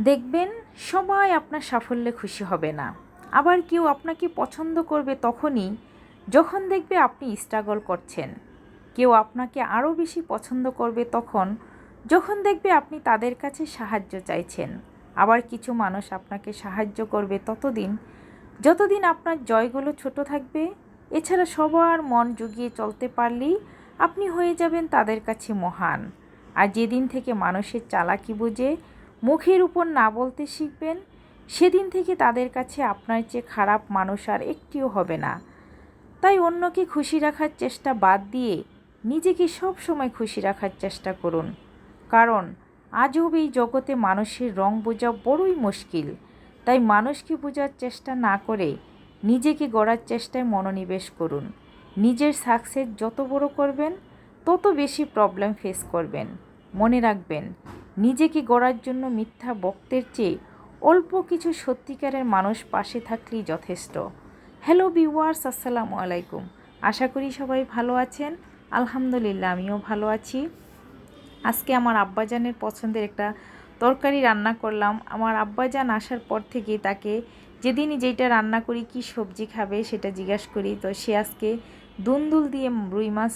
দেখবেন সবাই আপনার সাফল্যে খুশি হবে না। আবার কেউ আপনাকে পছন্দ করবে তখনই যখন দেখবে আপনি স্ট্রাগল করছেন। কেউ আপনাকে আরও বেশি পছন্দ করবে তখন যখন দেখবে আপনি তাদের কাছে সাহায্য চাইছেন। আবার কিছু মানুষ আপনাকে সাহায্য করবে ততদিন, যতদিন আপনার জয়গুলো ছোট থাকবে। এছাড়া সবার মন জুগিয়ে চলতে পারলেই আপনি হয়ে যাবেন তাদের কাছে মহান। আর যেদিন থেকে মানুষের চালাকি বুঝে মুখের উপর না বলতে শিখবেন, সেদিন থেকে তাদের কাছে আপনার চেয়ে খারাপ মানুষ আর একটিও হবে না। তাই অন্যকে খুশি রাখার চেষ্টা বাদ দিয়ে নিজেকে সব সময় খুশি রাখার চেষ্টা করুন। কারণ আজব এই জগতে মানুষের রং বোঝা বড়ই মুশকিল। তাই মানুষকে বোঝার চেষ্টা না করে নিজেকে গড়ার চেষ্টায় মনোনিবেশ করুন। নিজের সাকসেস যত বড় করবেন, তত বেশি প্রবলেম ফেস করবেন। মনে রাখবেন, নিজেকে গড়ার জন্য মিথ্যা বক্তের চেয়ে অল্প কিছু সত্যিকারের মানুষ পাশে থাকলেই যথেষ্ট। হ্যালো ভিউয়ার্স আসসালামু আলাইকুম। আশা করি সবাই ভালো আছেন। আলহামদুলিল্লাহ, আমিও ভালো আছি। আজকে আমার আব্বাজানের পছন্দের একটা তরকারি রান্না করলাম। আমার আব্বাজান আসার পর থেকে তাকে যেদিনই যেটা রান্না করি, কি সবজি খাবে সেটা জিজ্ঞাসা করি। তো সে আজকে দুন্দুল দিয়ে রুই মাছ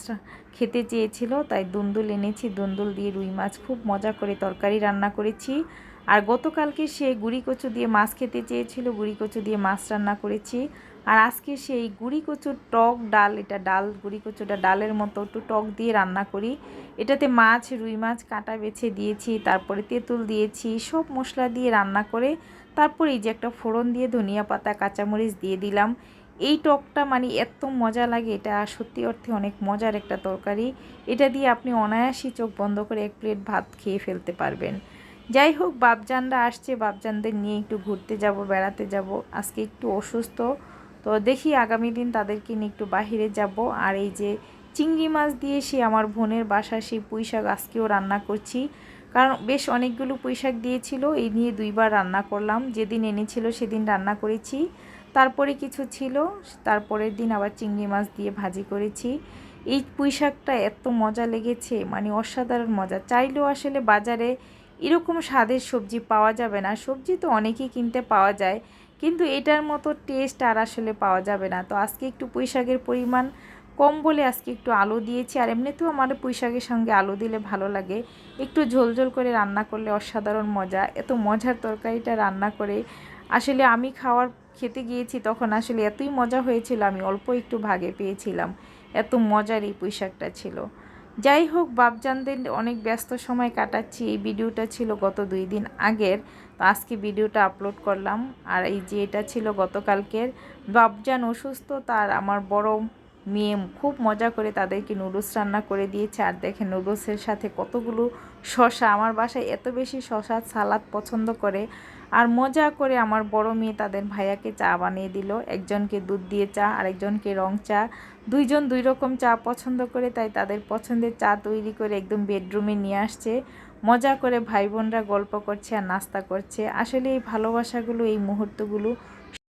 খেতে চেয়েছিল, তাই দুন্দুল এনেছি। দুন্দুল দিয়ে রুই মাছ খুব মজা করে তরকারি রান্না করেছি। আর গতকালকে সে গুড়ি কচু দিয়ে মাছ খেতে চেয়েছিল, গুড়ি কচু দিয়ে মাছ রান্না করেছি। আর আজকে সেই গুড়ি কচুর টক ডাল, এটা ডাল, গুড়ি কচুটা ডালের মতো একটু টক দিয়ে রান্না করি। এটাতে মাছ, রুই মাছ, কাটা বেছে দিয়েছি, তারপরে তেঁতুল দিয়েছি, সব মশলা দিয়ে রান্না করে, তারপরে এই যে একটা ফোড়ন দিয়ে ধনিয়া পাতা, কাঁচামরিচ দিয়ে দিলাম। এই টকটা মানে এত মজা লাগে, এটা সত্যি অর্থে অনেক মজার একটা তরকারি। এটা দিয়ে আপনি অনায়াসই চোখ বন্ধ করে এক প্লেট ভাত খেয়ে ফেলতে পারবেন। যাই হোক, বাপজানরা আসছে, বাপজানদের নিয়ে একটু ঘুরতে যাব, বেড়াতে যাব। আজকে একটু অসুস্থ, তো দেখি আগামী দিন তাদেরকে নিয়ে একটু বাহিরে যাব। আর এই যে চিংড়ি মাছ দিয়ে সে আমার বোনের বাসা সেই পুঁই শাক আজকেও রান্না করছি। কারণ বেশ অনেকগুলো পুঁই শাক দিয়েছিল, এই নিয়ে দুইবার রান্না করলাম। যেদিন এনেছিল সেদিন রান্না করেছি। তারপরে কিছু ছিল, তারপরের দিন আবার চিংড়ি মাছ দিয়ে ভাজি করেছি। এই পুঁই শাকটা এত মজা লেগেছে মানে অসাধারণ মজা। চাইলেও আসলে বাজারে এরকম স্বাদের সবজি পাওয়া যাবে না। সবজি তো অনেকেই কিনতে পাওয়া যায়, কিন্তু এটার মতো টেস্ট আর আসলে পাওয়া যাবে না। তো আজকে একটু পুঁই শাকের পরিমাণ কম বলে আজকে একটু আলু দিয়েছি, আর এমনিতেও আমার পুঁই শাকের সঙ্গে আলু দিলে ভালো লাগে। একটু ঝোল ঝোল করে রান্না করলে অসাধারণ মজা। এত মজার তরকারিটা রান্না করে আসলে আমি খাওয়ার খেতে গিয়েছি, তখন আসলে এতই মজা হয়েছিল, আমি অল্প একটু ভাগে পেয়েছিলাম। এত মজার এই পোশাকটা ছিল। যাই হোক, বাপজানদের অনেক ব্যস্ত সময় কাটাচ্ছি, এই ভিডিওটা ছিল গত দুই দিন আগের। তো আজকে ভিডিওটা আপলোড করলাম, আর এই যে এটা ছিল গতকালকের, বাপজান অসুস্থ, তার আমার বড় মেয়ে খুব মজা করে তাদেরকে নুডলস রান্না করে দিয়েছে। আর দেখে নুডলসের সাথে কতগুলো শশা আমার বাসায় এত বেশি শশা সালাদ পছন্দ করে। আর মজা করে আমার বড় মেয়ে তাদের ভাইয়াকে চা বানিয়ে দিল। একজনকে দুধ দিয়ে চা, আরেকজনকে রং চা। দুইজন দুই রকম চা পছন্দ করে, তাই তাদের পছন্দের চা তৈরি করে একদম বেডরুমে নিয়ে আসছে। মজা করে ভাই বোনরা গল্প করছে আর নাস্তা করছে। আসলে এই ভালোবাসাগুলো, এই মুহূর্তগুলো